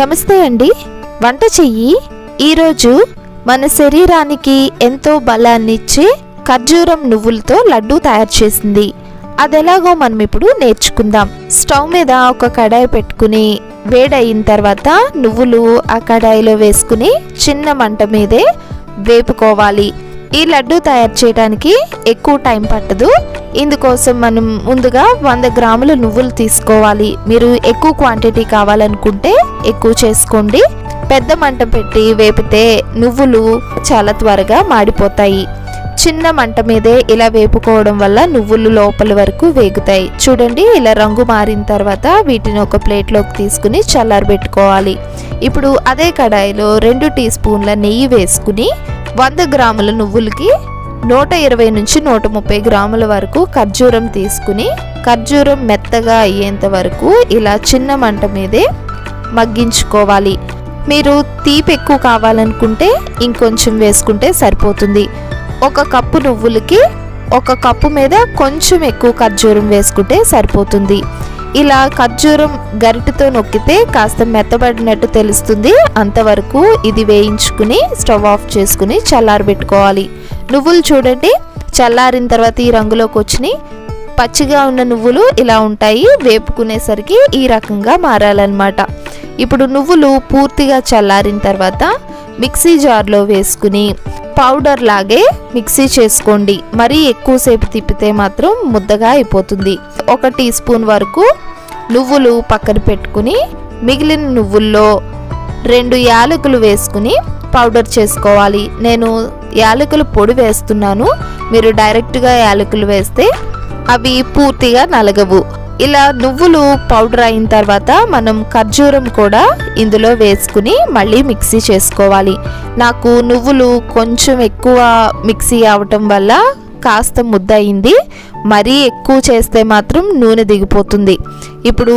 నమస్తే అండి వంట చెయ్యి. ఈరోజు మన శరీరానికి ఎంతో బలాన్ని ఇచ్చే ఖర్జూరం నువ్వులతో లడ్డూ తయారు చేసింది. అదెలాగో మనం ఇప్పుడు నేర్చుకుందాం. స్టవ్ మీద ఒక కడాయి పెట్టుకుని వేడయిన తర్వాత నువ్వులు ఆ కడాయిలో వేసుకుని చిన్న మంట మీదే వేపుకోవాలి. ఈ లడ్డు తయారు చేయడానికి ఎక్కువ టైం పట్టదు. ఇందుకోసం మనం ముందుగా వంద గ్రాముల నువ్వులు తీసుకోవాలి. మీరు ఎక్కువ క్వాంటిటీ కావాలనుకుంటే ఎక్కువ చేసుకోండి. పెద్ద మంట పెట్టి వేపితే నువ్వులు చాలా త్వరగా మాడిపోతాయి. చిన్న మంట మీదే ఇలా వేపుకోవడం వల్ల నువ్వులు లోపల వరకు వేగుతాయి. చూడండి ఇలా రంగు మారిన తర్వాత వీటిని ఒక ప్లేట్లోకి తీసుకుని చల్లారబెట్టుకోవాలి. ఇప్పుడు అదే కడాయిలో రెండు టీ స్పూన్ల నెయ్యి వేసుకుని వంద గ్రాముల నువ్వులకి నూట ఇరవై నుంచి నూట ముప్పై గ్రాముల వరకు ఖర్జూరం తీసుకుని ఖర్జూరం మెత్తగా అయ్యేంత వరకు ఇలా చిన్న మంట మీదే మగ్గించుకోవాలి. మీరు తీపి ఎక్కువ కావాలనుకుంటే ఇంకొంచెం వేసుకుంటే సరిపోతుంది. ఒక కప్పు నువ్వులకి ఒక కప్పు మీద కొంచెం ఎక్కువ ఖర్జూరం వేసుకుంటే సరిపోతుంది. ఇలా ఖర్జూరం గరిటతో నొక్కితే కాస్త మెత్తబడినట్టు తెలుస్తుంది. అంతవరకు ఇది వేయించుకుని స్టవ్ ఆఫ్ చేసుకుని చల్లారబెట్టుకోవాలి నువ్వులు చూడండి. చల్లారిన తర్వాత ఈ రంగులోకి వచ్చినాయి. పచ్చిగా ఉన్న నువ్వులు ఇలా ఉంటాయి. వేపుకునేసరికి ఈ రకంగా మారాలన్నమాట. ఇప్పుడు నువ్వులు పూర్తిగా చల్లారిన తర్వాత మిక్సీ జార్లో వేసుకుని పౌడర్ లాగే మిక్సీ చేసుకోండి. మరీ ఎక్కువసేపు తిప్పితే మాత్రం ముద్దగా అయిపోతుంది. ఒక టీ స్పూన్ వరకు నువ్వులు పక్కన పెట్టుకుని మిగిలిన నువ్వుల్లో రెండు యాలకులు వేసుకుని పౌడర్ చేసుకోవాలి. నేను యాలకుల పొడి వేస్తున్నాను. మీరు డైరెక్ట్గా యాలకులు వేస్తే అవి పూర్తిగా నలగవు. ఇలా నువ్వులు పౌడర్ అయిన తర్వాత మనం ఖర్జూరం కూడా ఇందులో వేసుకుని మళ్ళీ మిక్సీ చేసుకోవాలి. నాకు నువ్వులు కొంచెం ఎక్కువ మిక్సీ అవటం వల్ల కాస్త ముద్ద అయింది మరీ ఎక్కువ చేస్తే మాత్రం నూనె దిగిపోతుంది. ఇప్పుడు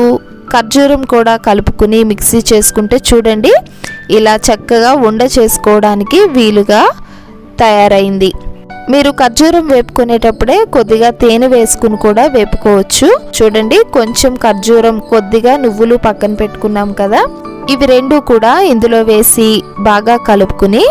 ఖర్జూరం కూడా కలుపుకుని మిక్సీ చేసుకుంటే చూడండి ఇలా చక్కగా ఉండ చేసుకోవడానికి వీలుగా తయారైంది. మీరు ఖర్జూరం వేపుకునేటప్పుడే కొద్దిగా తేనె వేసుకుని కూడా వేపుకోవచ్చు. చూడండి కొంచెం ఖర్జూరం కొద్దిగా నువ్వులు పక్కన పెట్టుకున్నాం కదా ఇవి రెండు కూడా ఇందులో వేసి బాగా కలుపుకుని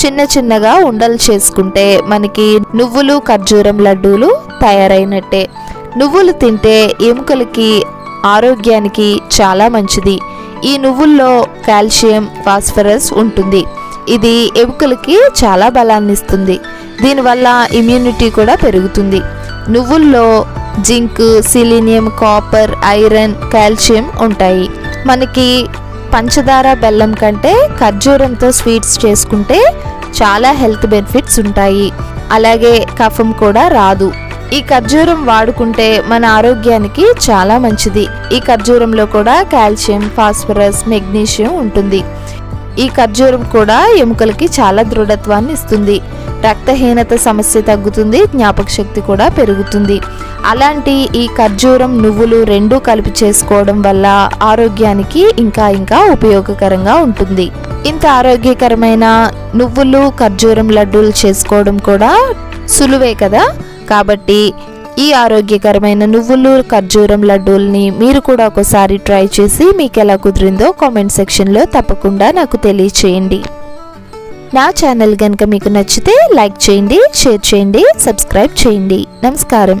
చిన్న చిన్నగా ఉండలు చేసుకుంటే మనకి నువ్వులు ఖర్జూరం లడ్డూలు తయారైనట్టే. నువ్వులు తింటే ఎముకలకి ఆరోగ్యానికి చాలా మంచిది. ఈ నువ్వుల్లో కాల్షియం ఫాస్ఫరస్ ఉంటుంది. ఇది ఎముకలకి చాలా బలాన్ని ఇస్తుంది దీనివల్ల ఇమ్యూనిటీ కూడా పెరుగుతుంది. నువ్వుల్లో zinc selenium copper iron calcium ఉంటాయి. మనకి పంచదార బెల్లం కంటే ఖర్జూరంతో స్వీట్స్ చేసుకుంటే చాలా హెల్త్ బెనిఫిట్స్ ఉంటాయి. అలాగే కఫం కూడా రాదు. ఈ ఖర్జూరం వాడుకుంటే మన ఆరోగ్యానికి చాలా మంచిది. ఈ ఖర్జూరంలో కూడా కాల్షియం ఫాస్ఫరస్ మెగ్నీషియం ఉంటుంది. ఈ ఖర్జూరం కూడా ఎముకలకి చాలా దృఢత్వాన్ని ఇస్తుంది. రక్తహీనత సమస్య తగ్గుతుంది జ్ఞాపక శక్తి కూడా పెరుగుతుంది. అలాంటి ఈ ఖర్జూరం నువ్వులు రెండూ కలిపి చేసుకోవడం వల్ల ఆరోగ్యానికి ఇంకా ఇంకా ఉపయోగకరంగా ఉంటుంది. ఇంత ఆరోగ్యకరమైన నువ్వులు ఖర్జూరం లడ్డూలు చేసుకోవడం కూడా సులువే కదా? కాబట్టి ఈ ఆరోగ్యకరమైన నువ్వులు ఖర్జూరం లడ్డూల్ని మీరు కూడా ఒకసారి ట్రై చేసి మీకు ఎలా కుదిరిందో కామెంట్ సెక్షన్లో తప్పకుండా నాకు తెలియచేయండి. నా ఛానల్ కనుక మీకు నచ్చితే లైక్ చేయండి షేర్ చేయండి సబ్స్క్రైబ్ చేయండి. నమస్కారం.